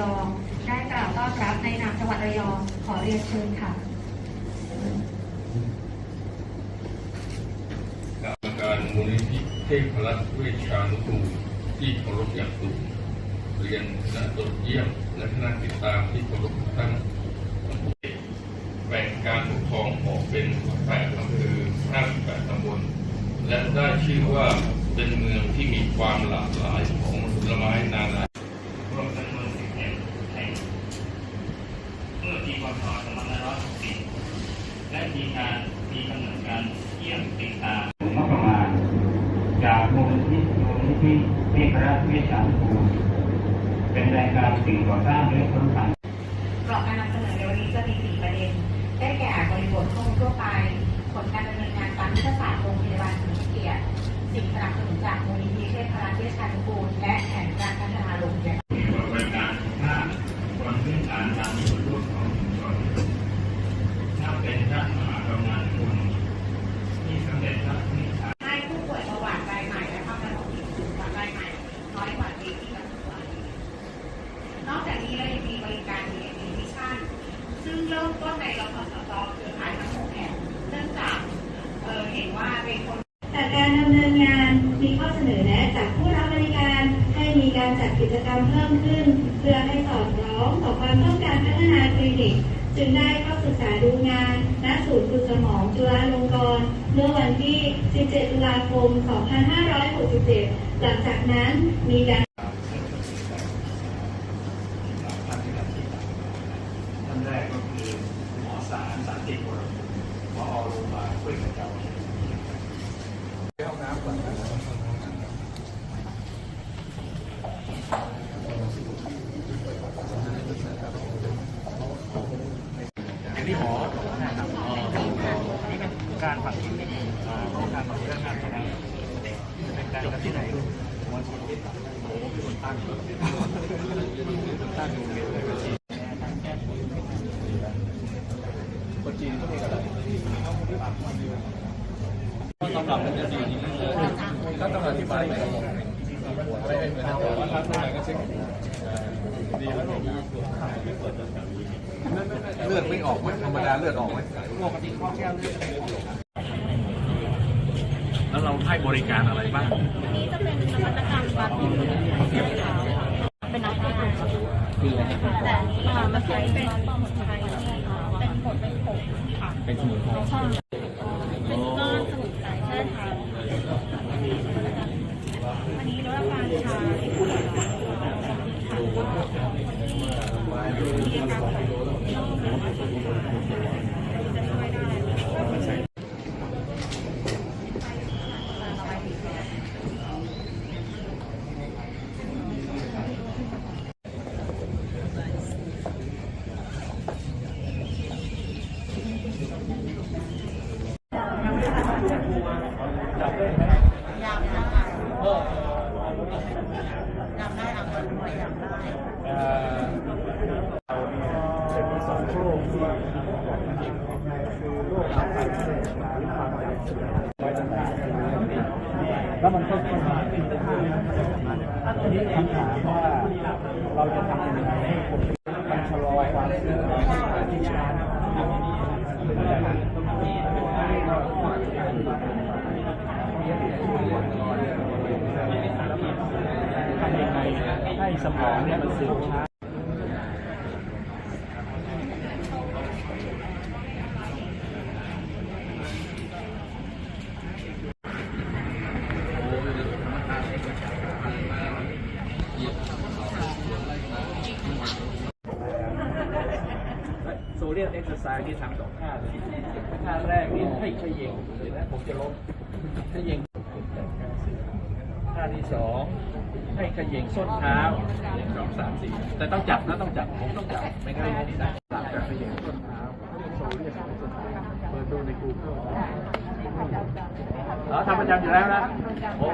ยอง ได้กล่าวต้อนรับในนามจังหวัดระยอง ขอเรียนเชิญค่ะกรรมการมูลนิธิเทพรัตน์เวชชานุกูลที่เคารพอย่างสูงเรียนคณะตรวจเยี่ยม และคณะติดตามที่เคารพทุกท่านแบ่งการปกครองออกเป็น8อำเภอ58ตำบล และได้ชื่อว่าเป็นเมืองที่มีความหลากหลายของผลไม้นานา รวมจำนวน10แห่งแห่งเมื่อปีพศ2564และมีการมีกำหนด สียมติตามงประมาณ จากมูลนิธิมูลนิธิเทพรัตน์เวชชานุกูลเป็นรายการสิ่งก่อสร้างและค้นหากรอบการนำเสนอในวันนี้จะมี4ประเด็น ได้แก่บริบทข้อมูลทั่วไป ผลการดำเนินงานตามยุทธศาสตร์โรงพยาบาลสมุทรเกียรติสิ่งสนับสนุนจากมูลนิธิเทพรัตน์เวชชานุกูลและแผนการพัฒนาโรงพยาบาล บริการสุขภาพบนพื้นฐานตามที่ร่วมของชุมชนนับเป็นพระมหากรุณาธิคุณที่สำเร็จพระนิพพาน ให้ผู้ป่วยเบาหวานรายใหม่และความดันโลหิตสูงกว่ารายใหม่น้อยกว่าปีที่กำหนดไว้นอกจากนี้เรายังมีบริการ DND Vision ซึ่งเริ่มต้นในรพสตเครือข่ายทั้งหกแห่งเนื่องจากเอ่อเห็น ว่าเป็นคนจากการดำเนินงานมีข้อเสนอแนะจากผู้รับบริการให้มีการจัดกิจกรรมเพิ่มขึ้น เพื่อให้สอดคล้องต่อความต้องการพัฒนาคลินิก จึงได้เข้าศึกษาดูงานณศูนย์ฝึกสมองจุฬาลงกรณ์เมื่อวันที่ 17 ตุลาคม 2567 หลังจากนั้นมีการท่านแรกก็คือหมอสารสารติวรคุณหมอโรงพยาบาลห้วยกระเจ้า ที่หมอการฝังการฝังเรื่องงานของเราเป็นการที่ไหนวันที่ตั้งตั้งโรงเรียนเลยคนจีนก็มีกันแล้วสำหรับเป็นจะดีนี่เลยก็ต้องอธิบายในระบบไม่ให้ เลือดไม่ออกไหมธรรมดาเลือดออกไหมปกติข้อแก้วเลือดแล้วเราให้บริการอะไรบ้างนี้จะเป็นนวัตกรรมวัดเป็นเป็นน้ำปลาคืออะไรแต่อ่ามันเป็นเป็นปลาหมึกไทยเป็นผลเป็นผงค่ะเป็นสมุนไพร ใช่เป็นก้อนสมุนไพรใช่ค่ะอันนี้ลดอาการชาที่ปวดหลังมีอาการแบบ นอกนะคะจะช่วยากได้ จะมีสองโรคที่คือโรคอาหารหรือความจำไว้ต่างๆ แล้วมันก็เข้ามาทีนี้คำถามว่าเราจะทำยังไงให้คนมันชะลอความเสื่อมที่ช้าทำยังไงให้สมองเนี่ยมันเสื่อมช้า โซ เดียมเอ็กซ์ไซส์ที่ทำสองท่าเลยท่าแรกนี่ให้เขย่งเดี๋ยนะผมจะลบเขย่งท่าที่สองให้ขย่งส้นเท้าหนึ่งสองสามสี่แต่ต้องจับนะต้องจับผมต้องจับไม่งั้นไม่ได้หลังจากขย่งส้นเท้าเรียกโซเดียมเอ็กซ์ไซส์เปิดดูใน Google อ๋อทำประจำอยู่แล้วนะโอ้